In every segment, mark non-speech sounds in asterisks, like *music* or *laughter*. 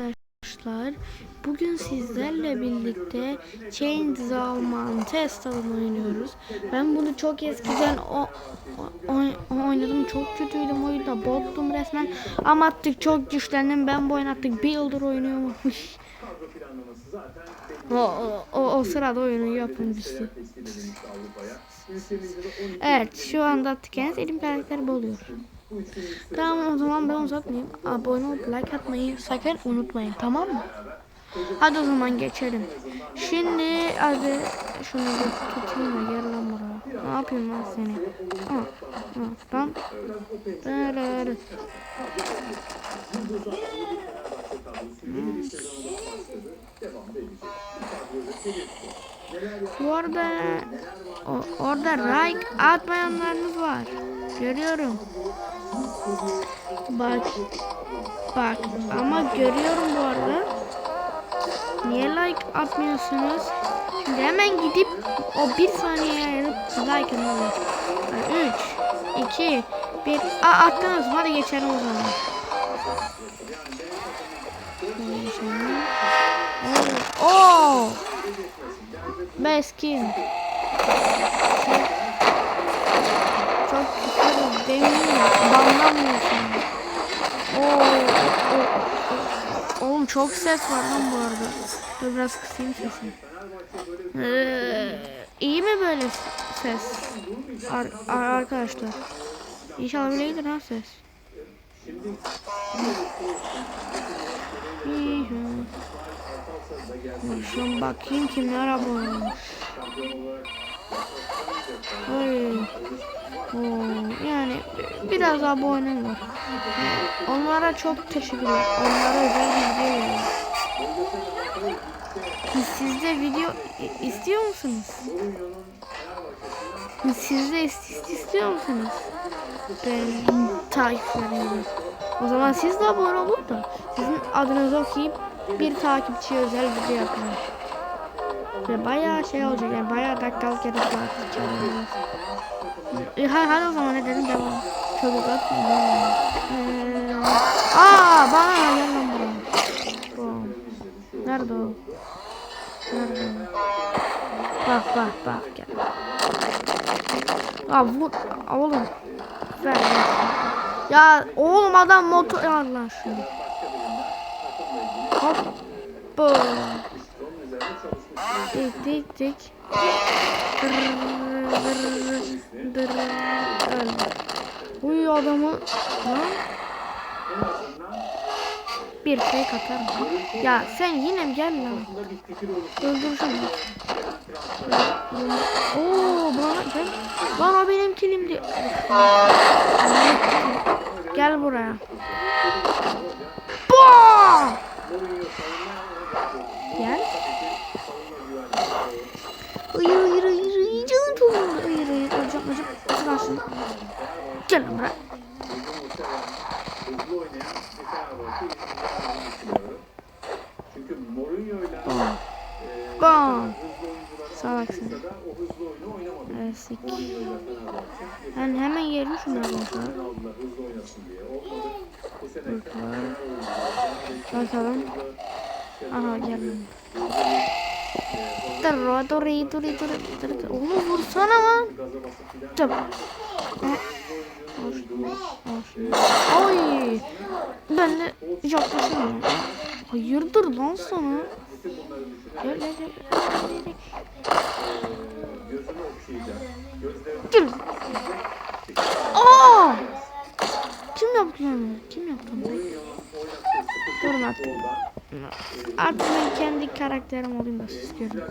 Arkadaşlar bugün sizlerle birlikte Chain Zalman test alanı oynuyoruz. Ben bunu çok eskiden o, o- o- oynadım. Çok kötüydüm oyunda. Bottum resmen. Ama artık çok güçlendim. Ben bu oyunu artık bir yıldır oynuyorum. *laughs* o, o, o, o sırada oyunu yapımcısı. Evet şu anda en sevdiğim karakter bu oluyor. Tamam o zaman ben uzatmayayım. Abone olup like atmayı sakın unutmayın tamam mı? Hadi o zaman geçelim. Şimdi hadi şunu bir tutayım da gel lan buraya. Ne yapayım ben seni? Ha, ha, böyle Bu arada o, orada like atmayanlarınız var. Görüyorum. Bak. Bak ama görüyorum bu arada. Niye like atmıyorsunuz? Şimdi hemen gidip o bir saniye ayırıp like atmalıyım. 3, 2, 1. Aa attınız. Hadi geçelim o zaman. Oo. Beskin. Çok güzel. Demin banlanmıyorsun. Oo, o, o. Oğlum çok ses var lan bu arada. Dur biraz kısayım sesini. Ee, iyi mi böyle ses? Ar ar arkadaşlar. İnşallah böyledir ha ses. Şuna bakayım kimler abone olmuş. Ay. Yani biraz abone var. Onlara çok teşekkürler. Onlara özel bir video. Siz de video istiyor musunuz? Siz de ist- istiyor musunuz? Ben takipçilerim. O zaman siz de abone olun da sizin adınızı okuyup bir takipçiye özel video yapın. Ve bayağı şey olacak yani bayağı dakikalık ya da olacak. E, hadi, hadi o zaman edelim devam. Çok uzatmayalım. Ee, aa bana gel lan buraya. Bu. Nerede o? Bak bak bak gel. Aa vur. Oğlum. Ver. Ya oğlum adam motor Allah şunu. Hop. Bu. Dik dik dik. Uy adamı lan. Bir şey katarım. Ya sen yine mi gel lan? Öldür şunu. Oo bana gel. Lan o benim kilimdi. Gel buraya. Baa! Gel. Hayır hayır hayır hayır canım çok. Hayır hayır hocam hocam. Sıra şunu. Gel lan buraya. hızlı oynayan bir Fenerbahçe yetiştirdiğini düşünüyorum. Çünkü Mourinho'yla Bam. e, Bam. hızlı oyuncular Salaksın. aldıysa da o hızlı oyunu oynamadı. Evet, sik. Mourinho'yla Fenerbahçe Ben hemen yerim şunları boşver. geçen aldılar hızlı oynasın diye. Olmadı. Bu sene Boşver. Fenerbahçe Bakalım. Aha geldim. Dur dur dur dur dur. Oğlum vursana lan. Tıp. Ay. Ben de yaklaşamıyorum. Hayırdır lan sana? Gel gel gel. Gözünü okşayacak. Gözlerini. Aa! Kim yaptı bunu? Kim yaptı? Durun artık. Artık ben kendi karakterim olayım da siz görün.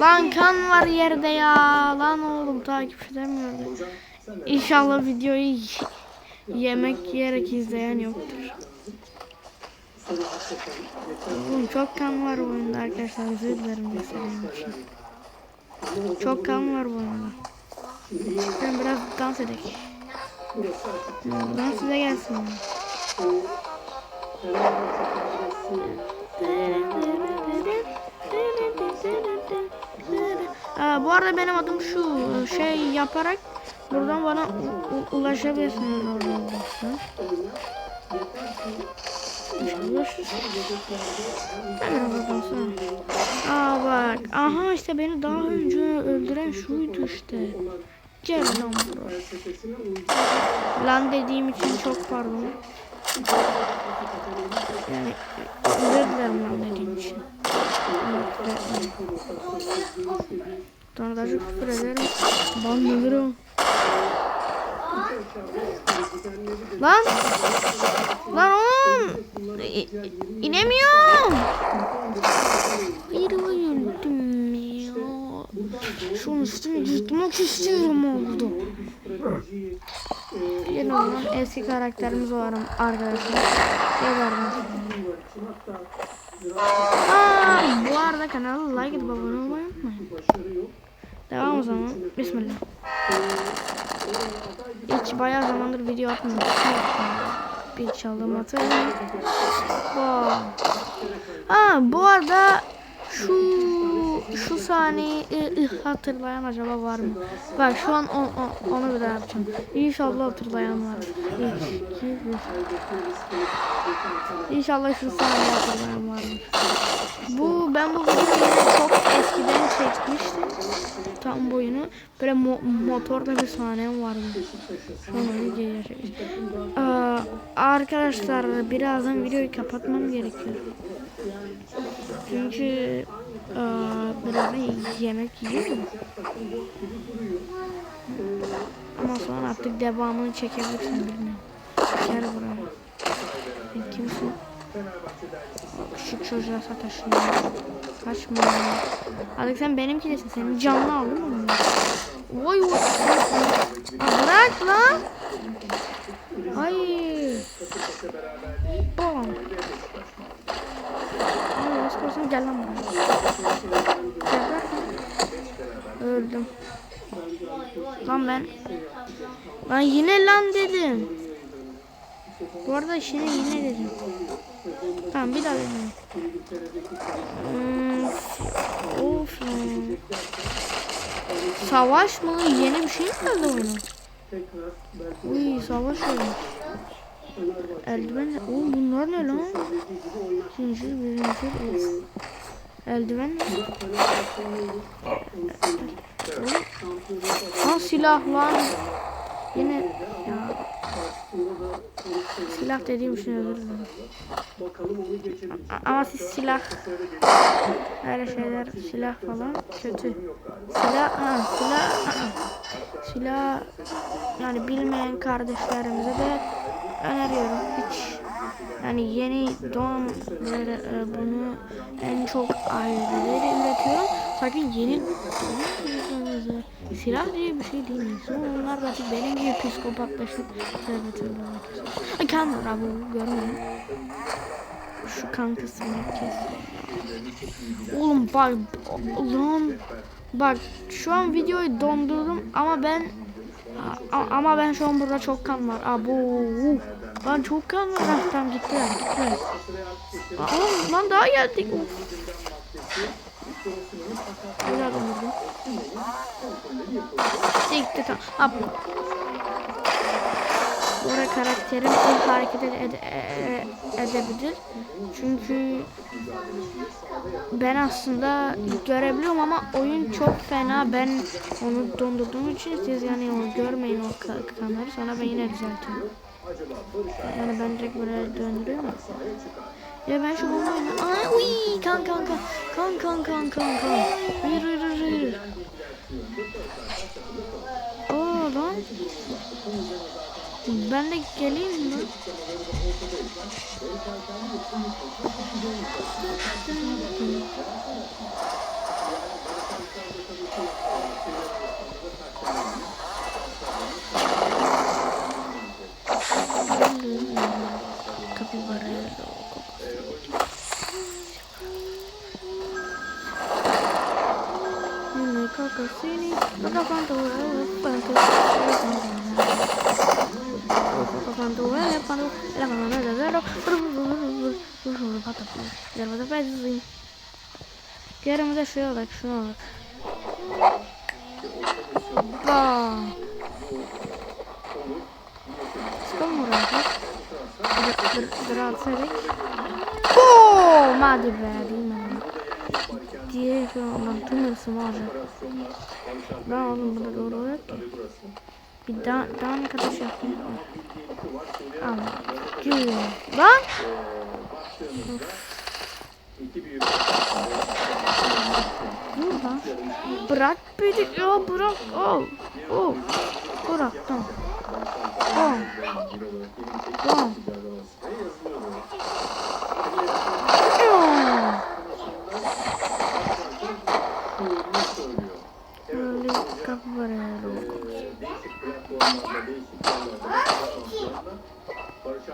Lan kan var yerde ya. Lan oğlum takip edemiyorum. İnşallah videoyu yemek yiyerek izleyen yoktur. Oğlum çok kan var bu oyunda arkadaşlar. Özür dilerim gösterdiğim için. Çok kan var bu oyunda. Ben biraz dans edelim. Dans size gelsin. Ee, bu arada benim adım şu şey yaparak buradan bana ulaşabilirsiniz orada arkadaşlar. Görüşürüz. Hemen bakalım. Aa bak. Aha işte beni daha önce öldüren şuydu işte. Gel lan buraya. Lan dediğim için çok pardon. Yani özür dilerim lan dediğim için. Evet, evet. Sonra da küfür ederim. Banlanırım. Lan! Lan oğlum! İnemiyorum! Öldüm ya. Şunun üstünü yırtmak istiyorum oldu. Yine olan eski karakterimiz var arkadaşlar. Şey var bu arada kanalı like edip abone olmayı unutmayın. Devam o zaman. Bismillah. Hiç bayağı zamandır video atmıyorum. Bir çalım atarım. Wow. Aa, bu arada şu şu ı, ı, hatırlayan acaba var mı? Bak şu an o, o- onu bir daha yapacağım. İnşallah hatırlayan var. İnşallah şu sahneyi hatırlayan vardır. Bu ben bu videoyu çok eskiden çekmiştim. Tam boyunu. Böyle mo- motorda bir sahnem vardı. Sonra videoyu. Ee, arkadaşlar birazdan videoyu kapatmam gerekiyor. Çünkü e, birazdan yemek yiyorum. Ama sonra artık devamını çekebilirsin bilmiyorum. Gel buraya. Sen kimsin? Şu çocuğa sataşın. Kaçma. Artık sen benimkilesin. Senin canlı aldın mı? Vay vay. Bırak lan. Ay. Bam. Ay az kalsın gel lan buraya. Gel bırak lan. Öldüm. Lan ben. Lan yine lan dedim. Bu arada şimdi yine dedim. Tamam bir daha dedim. Hmm, of. Savaş mı? Yeni bir şey mi geldi oyuna? Uy savaş olmuş. Eldiven. Oo bunlar ne lan? Zincir, bir zincir. Of. Eldiven mi? Ha silah lan. Yine ya. Silah dediğim için özür Ama siz silah öyle şeyler silah falan kötü. Silah ha, silah aa. silah yani bilmeyen kardeşlerimize de öneriyorum hiç yani yeni doğan böyle e, bunu en çok aileleri üretiyorum. Sakın yeni silah diye bir şey değil. Onlar da benim gibi psikopatlaşıp tövbe. Ay kan var abi görmüyorum. Şu kan kısmını kes. Oğlum bak lan bak şu an videoyu dondurdum ama ben ama ben şu an burada çok kan var. Abo. Lan çok var. Ha, tamam gittiler gittiler. Aa, lan daha geldik. Güzel oldu. Gitti tamam. Hop. Arada karakterim ilk hareket ede- ede- e- edebilir. Çünkü ben aslında görebiliyorum ama oyun çok fena. Ben onu dondurduğum için siz yani onu görmeyin o ka- kanları. Sonra ben yine düzeltiyorum. Yani ben direkt böyle döndürüyorum. Ya ben şu bombayla... Ay uy kan kan kan. Kan kan kan kan kan. Hayır hayır hayır. Aa lan. Ben de geleyim mi? Patapı, yarmada benzi. Yarmada şey olarak şuna bak. Hoppa. Çıkalım buraya. Dur, dur, dur atsaydık. Boom! Hadi be değil mi? Diego, Martinez może. Ben oğlum burada doğru yok ki. Bir daha, daha ne kadar şey. Gül. Lan! Dur lan. Bırak beni. Ya bırak. Oh. Oh. Bıraktım. Oh. Oh. Oh. Böyle capoeira. Değişik platformlarda, değişik yerlerde, Barış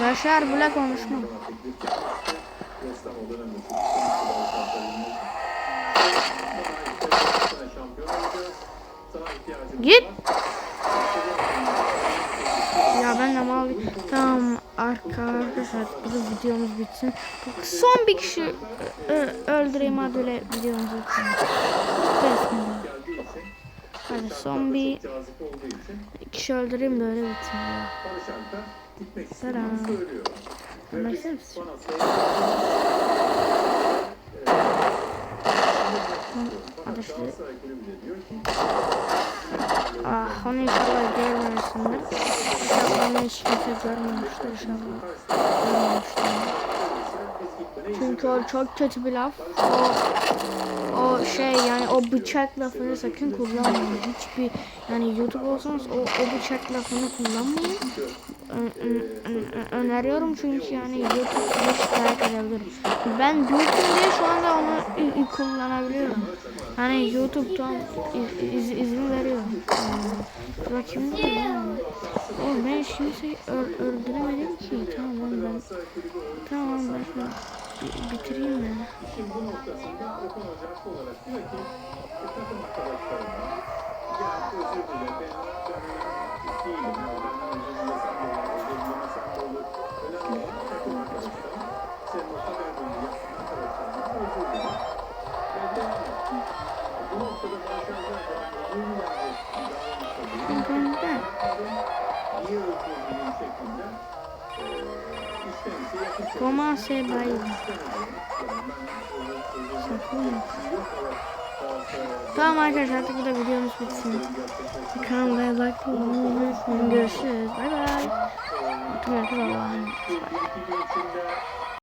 Yaşar bile konuşma. Git. Ya ben de mal Tamam arkadaşlar bu videomuz bitsin. Son bir kişi öldüreyim hadi öyle videomuz bitsin. Bismillah. Hadi son bir kişi öldüreyim de öyle bitsin. ya. Selam. Anlaşır mısın? Arkadaşlar Ah onu inşallah görmemişsindir. Onu hiç kimse görmemiştir inşallah. Görmemiştir. Çünkü o çok kötü bir laf. O, o şey yani o bıçak lafını sakın kullanmayın. Hiçbir yani YouTube olsanız o, o bıçak lafını kullanmayın. Ö- öneriyorum çünkü yani YouTube size şikayet edebilir. Ben büyüktüm diye şu anda onu kullanabiliyorum. Hani YouTube tam iz- iz- izin veriyor. Ee, bakayım ne ya? Oğlum ben öl- öldüremedim ki. Tamam ben tamam ben bitireyim mi? İşin bu noktasında Okan Hoca haklı olarak diyor ki takım arkadaşlarına ya özür dile ben ben değilim. Yani benden özür dilesem de olur, özür dilemesem de olur. Önemli olan takım arkadaşlarına senin o haber bunu yapan arkadaşlarına özür dile. Ve devam et. Bu noktada Barış Alper de özür dilenecek bir davranışta değil. Ben ben. Niye özür dileyim şeklinde Comment c'est bail? Tamam arkadaşlar artık burada videomuz bitsin. Kanalıma like olmayı unutmayın. Görüşürüz. Bay bay. Tüm herkese Allah'a emanet.